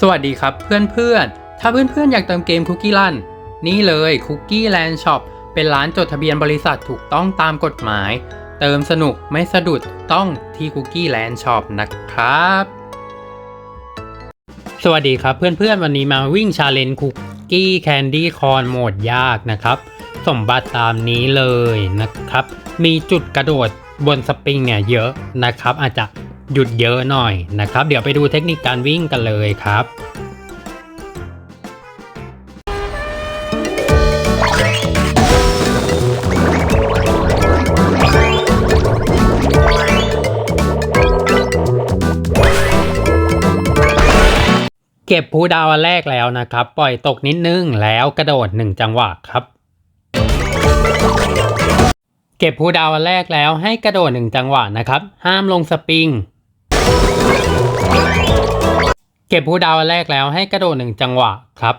สวัสดีครับเพื่อนๆ ถ้าเพื่อนๆ อยากเติมเกมคุกกี้ลันนี่เลยคุกกี้แลนด์ช็อปเป็นร้านจดทะเบียนบริษัทถูกต้องตามกฎหมาย เติมสนุกไม่สะดุดต้องที่คุกกี้แลนด์ช็อปนะครับ สวัสดีครับเพื่อนๆ วันนี้มาวิ่งชาเลนจ์คุกกี้แคนดี้คอนโหมดยากนะครับ สมบัติตามนี้เลยนะครับ มีจุดกระโดดบนสปริงเนี่ยเยอะนะครับ อาจจะ หยุดเยอะหน่อยนะครับ เดี๋ยวไปดูเทคนิคการวิ่งกันเลยครับเก็บภูดาวแรกแล้วนะครับ ปล่อยตกนิดนึงแล้วกระโดดหนึ่งจังหวะครับ เก็บภูดาวแรกแล้วให้กระโดดหนึ่งจังหวะนะครับ ห้ามลงสปริง เก็บภูดาวแรกแล้วให้กระโดดหนึ่งจังหวะครับ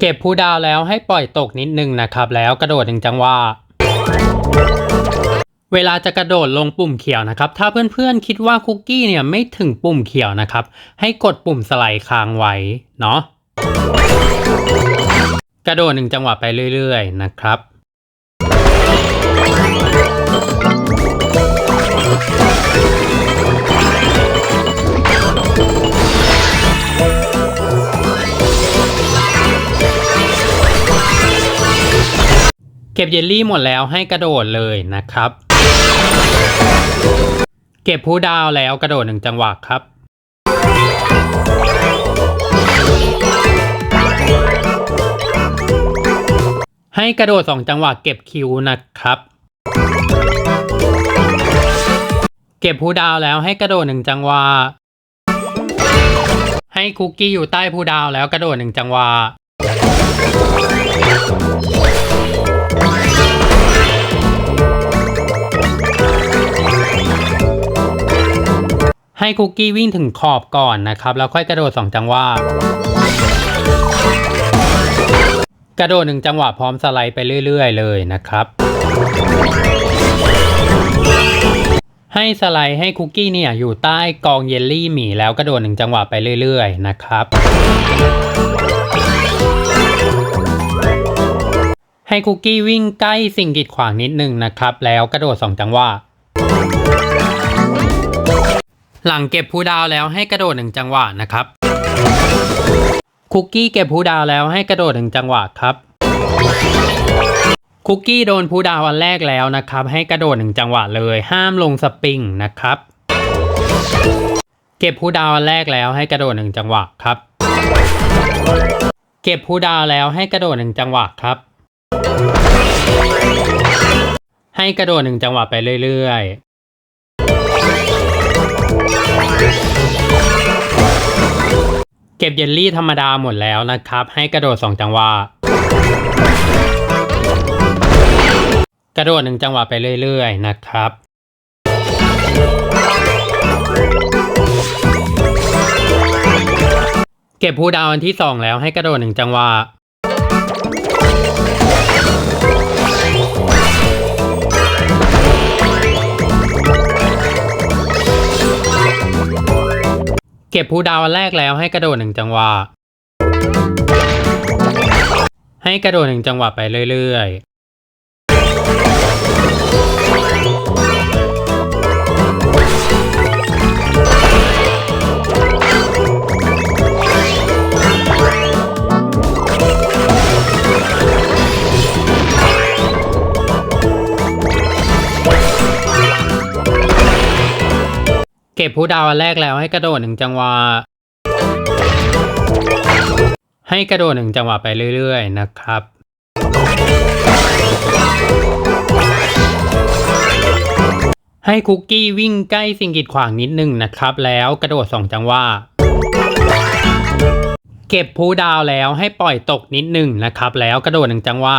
เก็บภูดาวแล้วให้ปล่อยตกนิดนึงนะครับ แล้วกระโดดหนึ่งจังหวะเวลาจะกระโดดลงปุ่มเขียวนะครับ ถ้าเพื่อนๆคิดว่าคุกกี้เนี่ยไม่ถึงปุ่มเขียวนะครับ ให้กดปุ่มสไลด์ค้างไว้เนาะ กระโดดหนึ่งจังหวะไปเรื่อยๆนะครับ เก็บเยลลี่หมดแล้วให้กระโดดเลยนะครับ เก็บผู้ดาวแล้วกระโดดหนึ่งจังหวะครับ ให้กระโดดสองจังหวะเก็บคิวนะครับ เก็บผู้ดาวแล้วให้กระโดดหนึ่งจังหวะ ให้คุกกี้อยู่ใต้ผู้ดาวแล้วกระโดดหนึ่งจังหวะ ให้คุกกี้วิ่งถึงขอบก่อนนะครับ แล้วค่อยกระโดดสองจังหวะกระโดดหนึ่งจังหวะพร้อมสไลด์ไปเรื่อย ๆ เลยนะครับ ให้สไลด์ให้คุกกี้เนี่ยอยู่ใต้กองเยลลี่หมีแล้วกระโดดหนึ่งจังหวะไปเรื่อย ๆ นะครับ ให้คุกกี้วิ่งใกล้สิ่งกีดขวางนิดนึงนะครับ แล้วกระโดดสองจังหวะหลังเก็บผู้ดาวแล้วให้กระโดดหนึ่งจังหวะนะครับ คุกกี้เก็บผู้ดาวแล้วให้กระโดดหนึ่งจังหวะครับ คุกกี้โดนผู้ดาวอันแรกแล้วนะครับ ให้กระโดดหนึ่งจังหวะเลย ห้ามลงสปริงนะครับ เก็บผู้ดาวอันแรกแล้วให้กระโดดหนึ่งจังหวะครับ เก็บผู้ดาวแล้วให้กระโดดหนึ่งจังหวะครับ ให้กระโดดหนึ่งจังหวะไปเรื่อยๆเก็บเยลลี่ธรรมดาหมดแล้วนะครับ ให้กระโดดสองจังหวะ กระโดดหนึ่งจังหวะไปเรื่อย ๆ นะครับ เก็บผู้ดาวอันที่สองแล้วให้กระโดดหนึ่งจังหวะ เก็บผู้ดาวอันแรกแล้วให้กระโดดหนึ่งจังหวะ ให้กระโดดหนึ่งจังหวะไปเรื่อยๆ ก็บผู้ดาวอันแรกแล้วให้กระโดดหนึ่งจังหวะ ให้กระโดดหนึ่งจังหวะไปเรื่อยๆนะครับ ให้คุกกี้วิ่งใกล้สิ่งกีดขวางนิดนึงนะครับ แล้วกระโดดสองจังหวะ เก็บผู้ดาวแล้วให้ปล่อยตกนิดนึงนะครับ แล้วกระโดดหนึ่งจังหวะ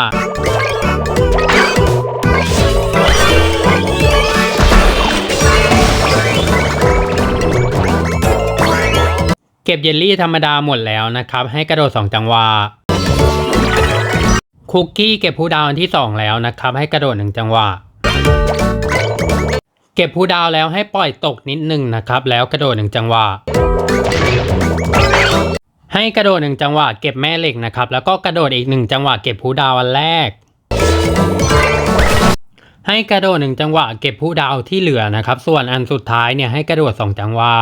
เก็บเยลลี่ธรรมดาหมดแล้วนะครับ ให้กระโดดสองจังหวะคุกกี้เก็บผู้ดาวอันที่สองแล้วนะครับ ให้กระโดดหนึ่งจังหวะ เก็บผู้ดาวแล้วให้ปล่อยตกนิดหนึ่งนะครับ แล้วกระโดดหนึ่งจังหวะ ให้กระโดดหนึ่งจังหวะ เก็บแม่เหล็กนะครับ แล้วก็กระโดดอีกหนึ่งจังหวะ เก็บผู้ดาวอันแรก ให้กระโดดหนึ่งจังหวะ เก็บผู้ดาวที่เหลือนะครับ ส่วนอันสุดท้ายเนี่ยให้กระโดดสองจังหวะ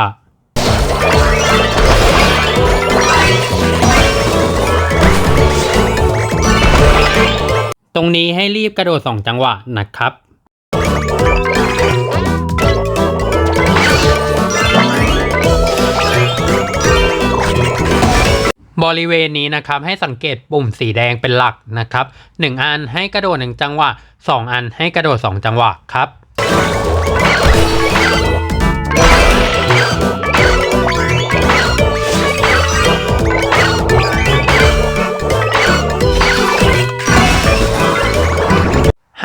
รงนี้ให้รีบกระโดดสองจังหวะนะครับ บริเวณนี้นะครับให้สังเกตปุ่มสีแดงเป็นหลักนะครับหนึ่งอันให้กระโดดหนึ่งจังหวะสองอันให้กระโดดสองจังหวะครับ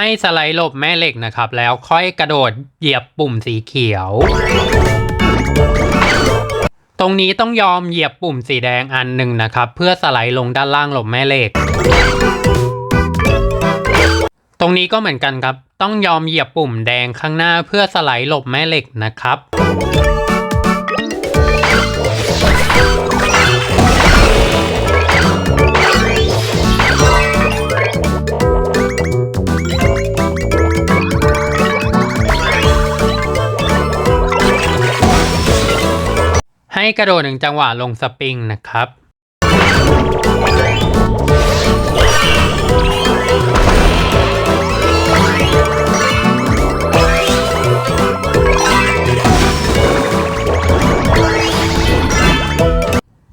ให้สไลด์หลบแม่เหล็กนะครับ แล้วค่อยกระโดดเหยียบปุ่มสีเขียว ตรงนี้ต้องยอมเหยียบปุ่มสีแดงอันหนึ่งนะครับ เพื่อสไลด์ลงด้านล่างหลบแม่เหล็ก ตรงนี้ก็เหมือนกันครับ ต้องยอมเหยียบปุ่มแดงข้างหน้าเพื่อสไลด์หลบแม่เหล็กนะครับ กระโดดหนึ่งจังหวะลงสปริงนะครับ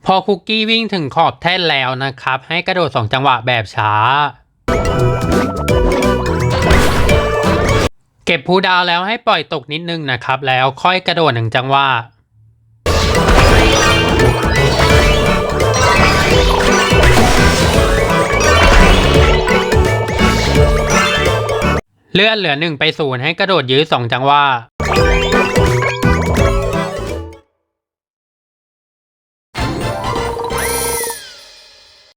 พอคุกกี้วิ่งถึงขอบแท่นแล้วนะครับ ให้กระโดดสองจังหวะแบบช้าเก็บผู้ดาวแล้วให้ปล่อยตกนิดนึงนะครับ แล้วค่อยกระโดดหนึ่งจังหวะ เลื่อนเหลือหนึ่งไปศูนย์ให้กระโดดยื้อสองจังหวะ